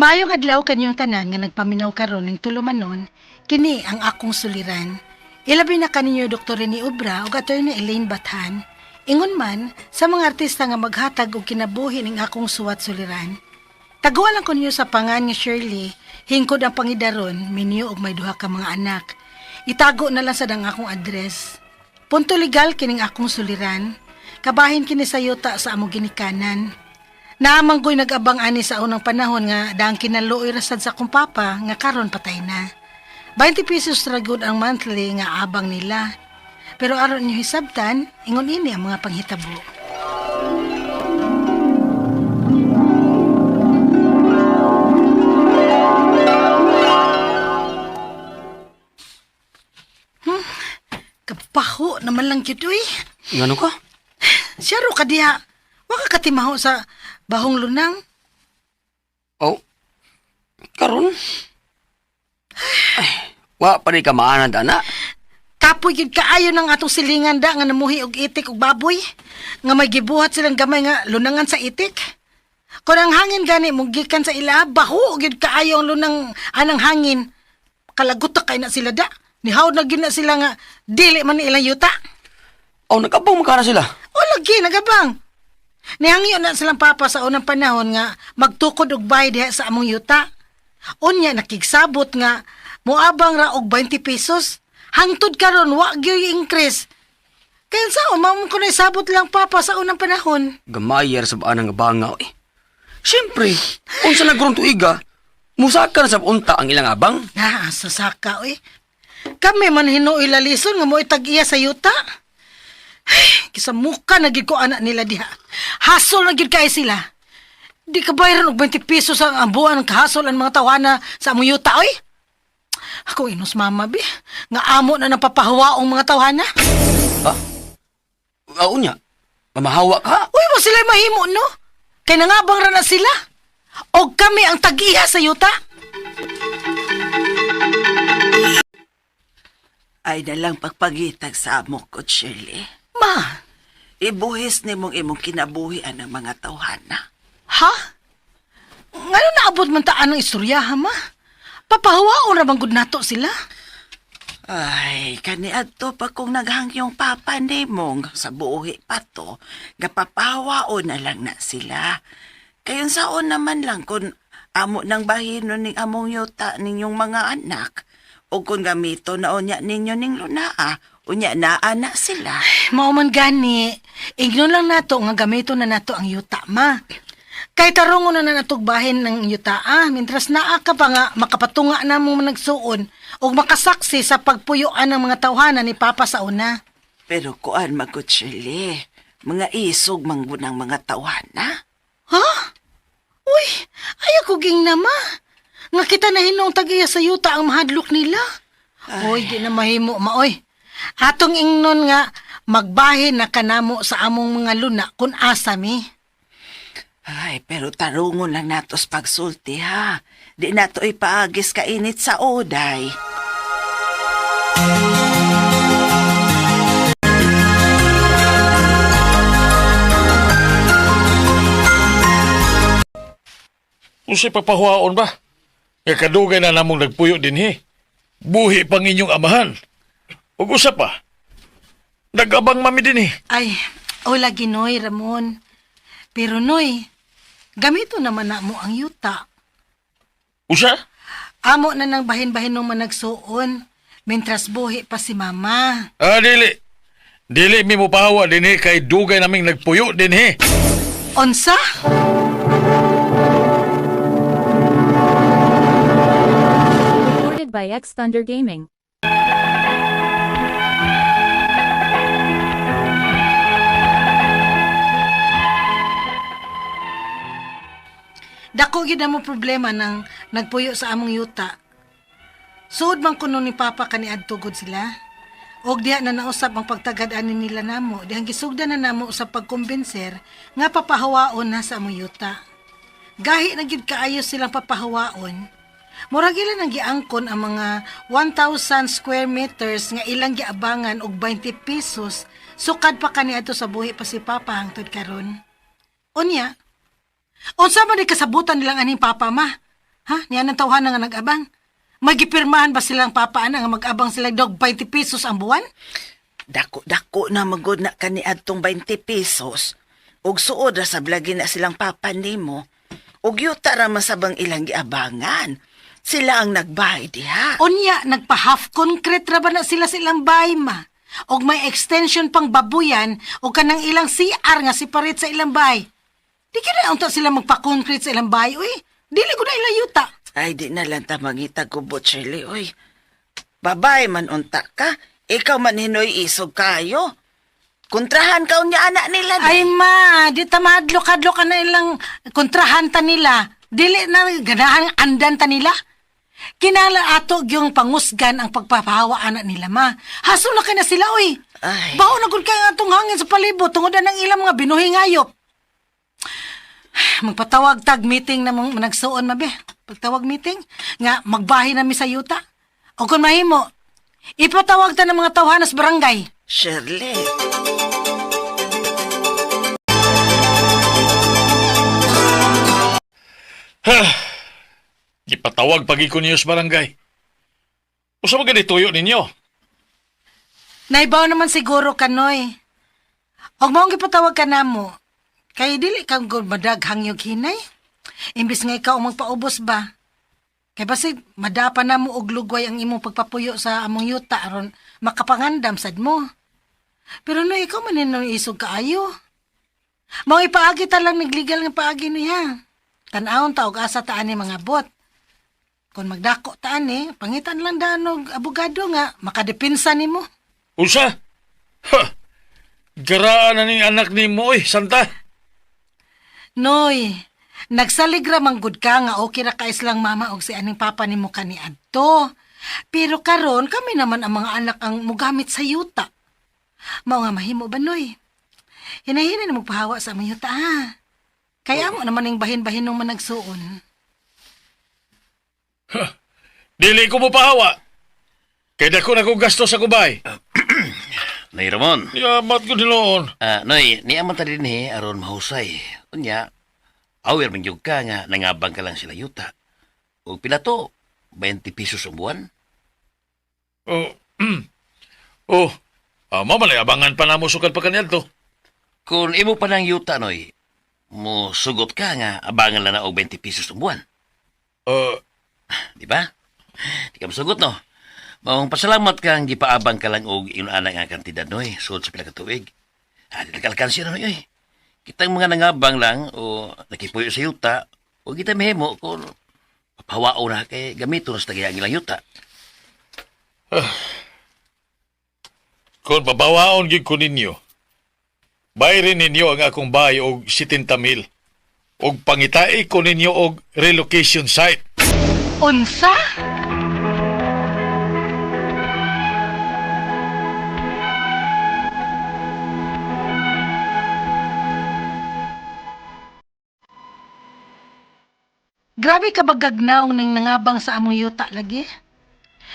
Maayong adlaw kanyang tanan nga nagpaminaw karon ning tulumanon, kini ang akong suliran. Ilabi na kaninyo Dr. ni Ubra ug Attorney Elaine Bathan. Ingon man sa mga artista nga maghatag og kinabuhi ning akong suwat suliran. Taguan lang ko ninyo sa pangan nga Shirley, hingkod ang pangidaron, minyo og may duha ka mga anak. Itago na lang sa dang akong address. Punto legal kining akong suliran. Kabahin kini sa yuta sa among ginikanan. Naamang ko'y nag-abang ani sa unang panahon nga daang kinaluoy rasad sa akong papa nga karon patay na. 20 pesos ra gud ang monthly nga abang nila. Pero aron niyo hisabtan, ingon ini ang mga panghitabo. Hmm, kapaho naman lang kito eh. Ngano ka? Siya ro ka diha. Wa ka katimaho sa bahong lunang. Oh. Karon? Ay, wa pa rin ka maanad, ana. Kapoy gid kaayo ng atong silingan da nga namuhi og itik ug baboy. Nga may gibuhat silang gamay nga lunangan sa itik. Kung ang hangin gani mo gikan sa ila, baho gid kaayo ang lunang anang hangin. Kalagot na kay na sila da. Nihaw na gid na sila nga dili man ilang yuta. Oh, nagabang makana sila. O lagi nagabang. Nihangyo na silang papa sa unang panahon nga magtukod og bayad diha sa among yuta. Unya nakigsabot nga muabang ra og 20 pesos. Hangtod karon wa gyud increase. Kaya sa umam ko na sabot lang papa sa unang panahon. Gamayer sa baan nga bangaw eh. Siyempre, kung sa nagurong tuiga, musaka na sa unta ang ilang abang. Na, sasaka oy. Kami man hinuoy lalison nga mo itag-iya sa yuta. Kisa muka na gid ko anak nila diha. Hasol na gid kay sila. Di ka bayaran og 20 pesos ang ambuan ng kahasol ang mga tawana sa among yuta oy. Ako inos mama bi, nga amo na napapahawaong mga tawana. Ha? Oo niya. Mamahawa ka? Uy, mo sila mahimo no. Kay nangabang ra na sila. Og kami ang tag-iya sa yuta. Ay nalang pagpagitag sa amo ko, Shirley. Ma, Ibuhis ni mong imong kinabuhian ng mga tawhana. ha? Ngayon naabot man taan ng istorya, ha, ma? Papahawaon ra bang gud nato sila? Ay, kani adto pa kung naghangyong papa ni mong sa buhi pa to, gapapawaon na lang na sila. Kayon saon naman lang kung amo ng bahino ning among yuta ninyong mga anak, o kung gamito na unya ninyo ning lunaa, unya na anak sila. Mao man gani, ignon lang nato nga gamito na nato ang yuta, ma. Kay tarungon na na natog bahin ng yuta, ah, mintras naa ka pa nga makapatunga na mo nagsuon o makasaksi sa pagpuyuan ng mga tawhana ni Papa sa una. Pero kuan magkut Shirley, mga isog manggunang mga tawhana. Ha? Uy, ayaw ko ging na, ma. Nga kita na hinong tagiya sa yuta ang mahadlok nila. Uy, di na mahimo, ma, oy. Atong ingnon nga, magbahin na kanamo sa among mga luna kung asa mi. Ay, pero tarungon lang natos pagsulti ha. Di nato ipaagis ka init sa oday. Unsi papahuaon ba? Nga kadugay na namong nagpuyo din he. Buhi pang inyong amahan. Ug usa pa. Nagabang mami din he. Ay, o lagi noy, Ramon. Pero noy, gamito naman na mo ang yuta. Usa? Amo na nang bahin-bahin nung managsuon, mintras buhi pa si mama. Ah, dili. Dili mi mo pahawa din he kay dugay naming nagpuyo din he. Onsa? Recorded by X Thunder Gaming. Dako gid mo problema nang nagpuyo sa among yuta. Suod man kuno ni Papa kani adtugod sila. Og diha na nausap ang pagtagad ani nila namo, dihang gisugdan na namo sa pagkumbinser nga papahawaon na sa among yuta. Gahi na gid kaayo silang papahawaon. Murag ila nang giangkon ang mga 1,000 square meters nga ilang giabangan og 20 pesos sukad pa kani adto sa buhi pa si Papa hangtod karon. Unya, Unsa man di kasabutan nilang aning papa ma? Ha? Niyan ang tawhan nga nag-abang. May gipirmahan ba silang papaana nga mag-abang sila dog 20 pesos ang buwan? Dako-dako na magod na kani adtong 20 pesos. Ug suod ra sa blagi na silang papa nimo. Ug yuta ra masabang ilang giabangan. Sila ang nagbayad diha. Unya, nagpa-half concrete ra ba na sila sa ilang bahay ma? Og may extension pang babuyan o kanang ilang CR nga siparit sa ilang bahay. Di kina unta sila magpa-concrete sa ilang bahay, uy. Dili ko na ilang yuta. Ay, di na lang ta mangita ko, Shirley, oy. Babay man unta ka, ikaw man hinoy isog kayo. Kontrahan ka unya anak nila. Ay ma, di ta madlo-kadlo ka na ilang kontrahan ta nila. Dili na ganahan andan ta nila. Kinala ato yung pangusgan ang pagpapahawa anak nila ma. Haso na ka na sila oy. Bao na gud kay atong hangin sa palibot tungod na ng ilang mga binuhing hayop. Magpatawag tag meeting na mong nagsuon mabe. Pagtawag meeting nga magbahay na mi sa yuta. O kung mahimo, ipatawag ta ng mga tawhan sa barangay. Shirley. Gipatawag pagi ko niyo sa barangay. Usa ba gani tuyo ninyo? Naibaw naman siguro kanoy. Og maong gipatawag ka namo. Kay dili ka gud madaghang yung hinay. Imbis nga ikaw magpaubos ba? Kay basi madapa na mo og lugway ang imong pagpapuyo sa among yuta aron makapangandam sad mo. Pero no ikaw man nino isog kaayo. Mao ipaagi ta lang nagligal nga paagi niya. Tan-awon ta og asa taan ni mga bot. Kung magdako taan ni, pangitan lang danog abogado nga makadepinsa nimo. Unsa? Ha! Garaan na ning anak ni mo, eh, Santa. Noy, nagsaligra manggod ka nga okay ra ka islang mama og si aning papa nimo kani adto. Pero karon kami naman ang mga anak ang mugamit sa yuta. Mao nga mahimo ba noy? Hinahina na magpahawa sa among yuta ha. Kaya mo naman yung bahin-bahin nung managsuon. Dili ko mo pahawa. Kaya dako na kong gasto sa kubay. Nay Ramon, Yamat ko niloon. ah Noy, niyaman ta din eh, aron mahusay. Unya, aware man yung ka nga nangabang ka lang sila yuta. O pila to, 20 pesos ang buwan. Oh, oh, ah, mamalay, abangan pa na mo sukat pa kanyan to. Kung imo pa ng yuta, Noy, mo sugot ka nga abangan lang na og 20 pesos ang buwan. Uh, Di ba? Di ka masugot, no? Maong pasalamat kang gipaabang ka lang og inana nga kantidad, Noy, suot sa pila ka tuig. Ah, nakalkansya na, Noy, eh. Kitang mga nangabang lang o nakipuyo sa yuta o kita mehemo kung papawao na kay gamito na sa tagayang ilang yuta. kung babawaon gid ko ninyo, bayarin ninyo ang akong bahay og 70 mil. Og pangitai ko ninyo og relocation site. Unsa? Grabe ka bagagnaw ning nangabang sa among yuta lagi.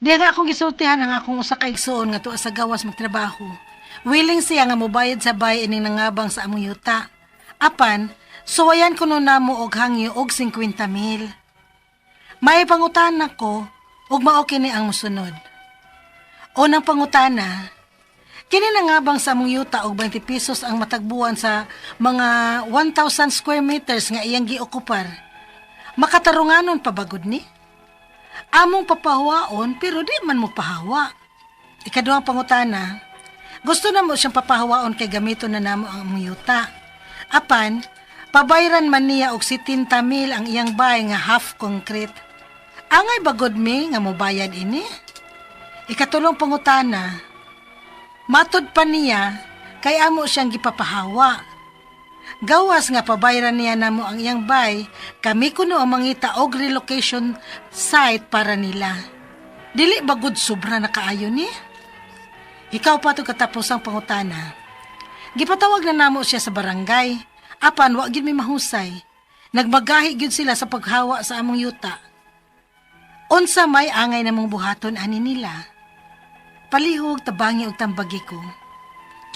Di nga akong gisultihan ang akong usa ka igsoon nga tuwa sa gawas magtrabaho. Willing siya nga mobayad sa bay ining nangabang sa among yuta. Apan, suwayan ko no namo og hangyo og 50 mil. May pangutana ko, ug mao kini ang musunod. Unang pangutana, kini na nga bang sa among yuta og 20 pesos ang matagbuan sa mga 1,000 square meters nga iyang giokupar? Makatarunganon pa bagod ni? Among papahawaon pero di man mo pahawa. Ikaduhang pangutana, gusto na mo siyang papahawaon kay gamito na namo ang among yuta. Apan, pabayran man niya og 70 mil ang iyang bay nga half concrete. Angay bagod mi nga mobayad ini. Ikatulong pangutana, matod pa niya kay amo siyang gipapahawa. Gawas nga pabayran niya namo ang iyang bay, kami kuno ang mangita og relocation site para nila. Dili bagod sobra na kaayo ni? Ikaw pa to katapos ang pangutana. Gipatawag na namo siya sa barangay. Apan, wa gyud may mahusay. Nagmagahi gyud sila sa paghawa sa among yuta. Unsa may angay namong buhaton ani nila. Palihog tabangi og tambagi ko.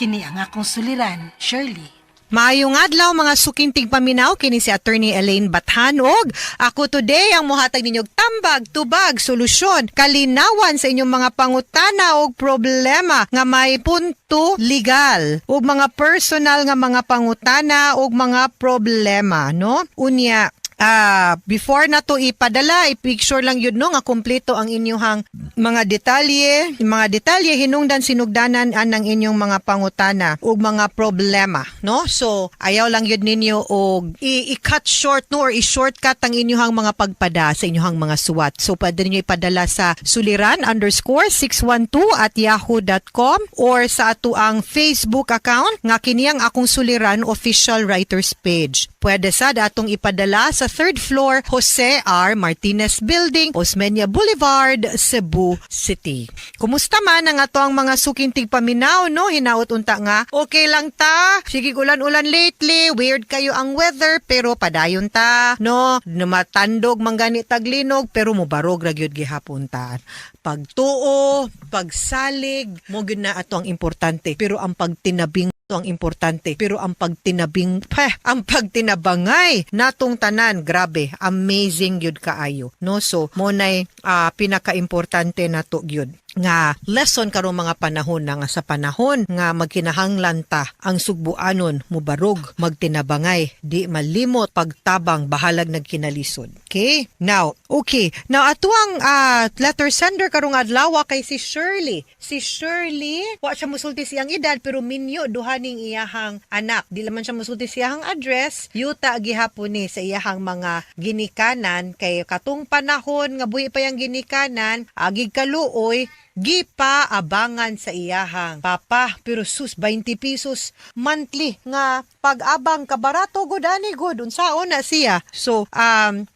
Kini ang akong suliran, Shirley. Maayong adlaw mga sukintig paminaw kini si Attorney Elaine Bathanog. Ako today ang muhatag ninyog tambag, tubag, solusyon, kalinawan sa inyong mga pangutana o problema nga may punto legal ug mga personal nga mga pangutana o mga problema, no? Unya, Ah, before na to ipadala, i-picture lang yun no nga kompleto ang inyong mga detalye, mga detalye hinungdan sinugdanan anang inyong mga pangutana ug mga problema, no? So, ayaw lang yun ninyo og i-cut short no or i-shortcut ang inyong mga pagpada sa inyong mga suwat. So, pwede niyo ipadala sa suliran underscore 612 at yahoo.com or sa ato ang Facebook account nga kiniyang akong suliran official writers page. Pwede sad atong ipadala sa third floor Jose R. Martinez Building, Osmeña Boulevard, Cebu City. Kumusta man ang ato ang mga sukintig paminaw, no? Hinaot unta nga, okay lang ta. Sige ulan-ulan lately, weird kayo ang weather, pero padayon ta, no? Namatandog manggani taglinog, pero mubarog ra gyud gihapon ta. Pagtuo, pagsalig, mo gyud na ato ang importante. Pero ang pagtinabing ito ang importante. Pero ang pagtinabing, peh, ang pagtinabangay natong tanan, grabe, amazing yun kaayo. No? So, mo na'y ah, pinaka-importante na to yun nga lesson karong mga panahon na nga sa panahon nga magkinahanglan ta ang sugbuanon mubarog magtinabangay di malimot pagtabang bahalag nagkinalisod. Okay? Now okay. Now atuang ah, letter sender karong adlaw kay si Shirley. Si Shirley wa siya musulti siyang edad pero minyo duhaning iyahang anak. Di laman siya musulti siyang address. Yuta gihapon ni sa iyahang mga ginikanan. Kay katong panahon nga buhi pa yang ginikanan agig kaluoy gipa abangan sa iyahang papa pero sus 20 pesos monthly nga pag-abang kabarato gud ani gud unsaon na siya? So um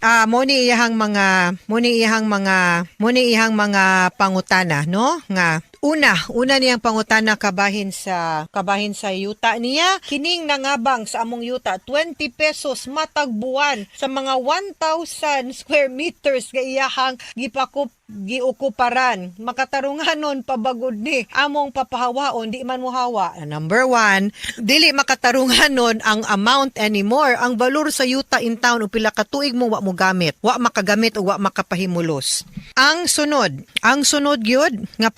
Ah, mo ni iyahang mga mo ni iyahang mga mo ni iyahang mga pangutana no? Nga Una, una niyang pangutana kabahin sa kabahin sa yuta niya. Kining nangabang sa among yuta 20 pesos matag buwan sa mga 1,000 square meters nga iyahang gipakup giukuparan. Makatarunganon pabagod ni among papahawaon di man muhawa number one dili makatarunganon ang amount anymore. Ang balor sa yuta in town o pila ka tuig mo wa mo gamit. Wa makagamit o wa makapahimulos. Ang sunod ang sunod gyud nga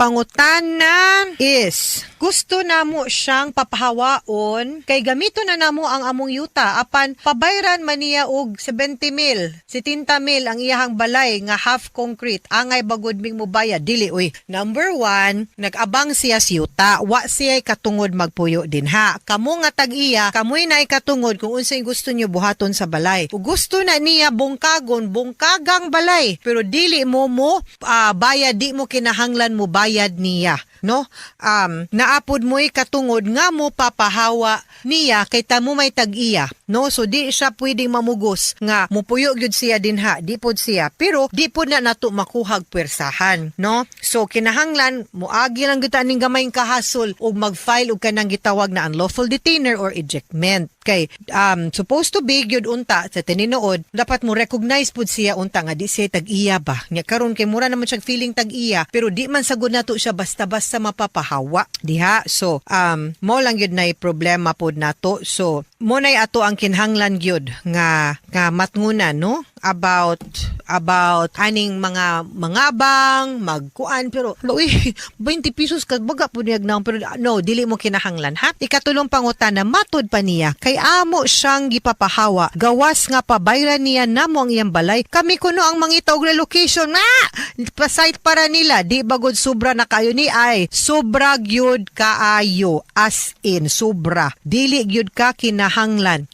pangutana is gusto namo siyang papahawaon. Kay gamito na namo ang among yuta. Apan pabayran man niya og 70 mil 70 mil ang iyahang balay nga half concrete. Angay bagod ming mubaya dili uy. Number one nag-abang siya sa yuta. Wa siya katungod magpuyo din ha? Kamo nga tag-iya kamoy na katungod kung unsay gusto niyo buhaton sa balay. Ug gusto na niya bungkagon bungkagang balay. Pero dili mo mo ah, bayad di mo kinahanglan mo bayad niya Yeah. No? Um naapod mo'y katungod nga mo papahawa niya kay tamo may tag-iya no? So di siya pwedeng mamugos nga mupuyo gyud siya dinha di pod siya. Pero di pod na nato makuhag pwersahan no? So kinahanglan muagi lang gyud ning gamay kahasol ug mag-file og kanang gitawag na unlawful detainer or ejectment. Kay um supposed to be gyud unta sa tininood dapat mo recognize pud siya unta nga di siya tag-iya ba? Nya karon kay mura naman siya feeling tag-iya pero di man sagud nato siya basta-basta mapapahawa diha. So um mo lang gyud nay problema pod nato so mo nay ato ang kinhanglan gyud nga nga matngunan no? About about aning mga mangabang magkuan pero loy 20 pesos kag baga pud niyag naong pero no dili mo kinahanglan ha? Ikatulong pangutana matod pa niya kay amo siyang gipapahawa. Gawas nga pabayran niya namo ang iyang balay. Kami kuno ang mangita og relocation na! Pa-site para nila di bagod sobra na kayo ni? Ay sobra gyud kaayo. As in sobra. Dili gyud ka kinahanglan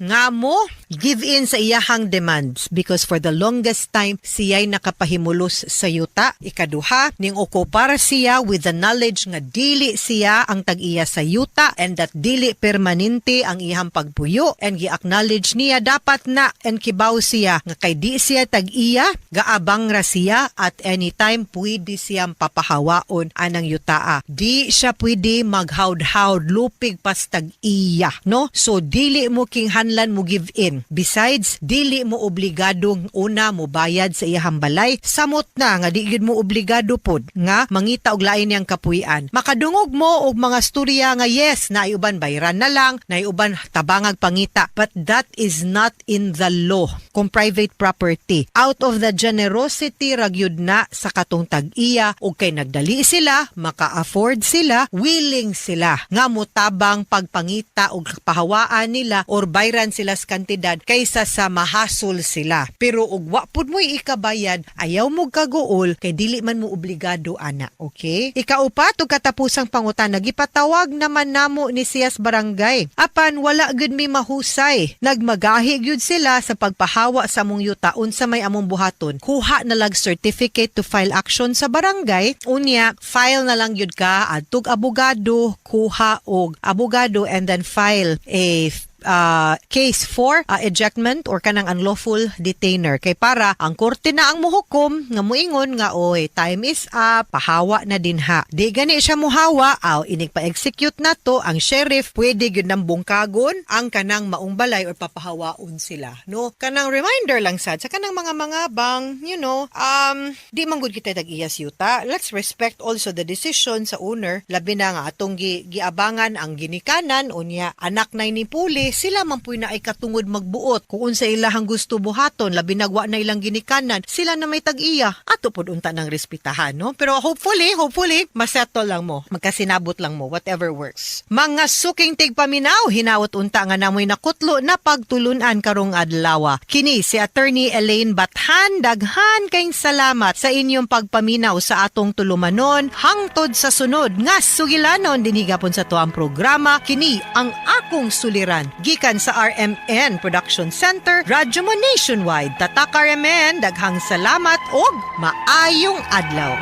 nga mo give in sa iyahang demands because for the longest time siya'y nakapahimulos sa yuta ikaduha ning okupar siya with the knowledge nga dili siya ang tag-iya sa yuta and that dili permanente ang iyang pagpuyo and gi-acknowledge niya dapat na and kibaw siya nga kay di siya tag-iya gaabang ra siya at anytime pwede siyang papahawaon anang yutaa. Di siya pwede maghawd-hawd lupig pas tag-iya no? So dili mo king hanlan mo give in Besides, dili mo obligadong una mo bayad sa iyahang balay. Samot na nga di mo obligado pod nga mangita og lain niyang kapuy-an. Makadungog mo og mga storya nga yes, na uban bayran na lang, na uban tabangag pangita. But that is not in the law kung private property. Out of the generosity ragyud na sa katong tag-iya ug kay nagdali sila, maka-afford sila, willing sila nga mutabang pagpangita og pahawaan nila or bayran sila sa kantidad kaysa sa mahasol sila. Pero ug wa pud mo ikabayad, ayaw mo kaguol kay dili man mo obligado ana, okay? Ikaupat ug katapusang pangutan nagipatawag naman namo ni Siyas Barangay. Apan wala gud mi mahusay. Nagmagahi gyud sila sa pagpahawa sa among yuta unsa may among buhaton. Kuha na lag certificate to file action sa barangay. Unya, file na lang gyud ka adtog abogado, kuha og abogado and then file a uh, case for uh, ejectment or kanang unlawful detainer. Kay para ang korte na ang muhukom nga muingon nga oy time is up pahawa na din ha. Di gani siya muhawa aw inig pa execute na to ang sheriff pwede gyud nang bungkagon ang kanang maong balay or papahawaon sila no? Kanang reminder lang sad sa kanang mga mga bang you know um di man gud kita tag-iyas yuta. Let's respect also the decision sa owner. Labi na nga atong gi, giabangan ang ginikanan unya anak na ni puli sila man puy na ay katungod magbuot. Kung unsa ilahang gusto buhaton labi nagwa na ilang ginikanan sila na may tag-iya. Ato pod unta ng respetahan no? Pero hopefully hopefully masettle lang mo magkasinabot lang mo whatever works. Mga suking tigpaminaw hinawot unta nga namoy nakutlo na pagtulunan karong adlaw kini si attorney Elaine Bathan daghan kayong salamat sa inyong pagpaminaw sa atong tulumanon. Hangtod sa sunod nga sugilanon dinhigapon sa tuang programa kini ang akong suliran gikan sa RMN Production Center Radyo mo Nationwide. Tatak RMN daghang salamat og maayong adlaw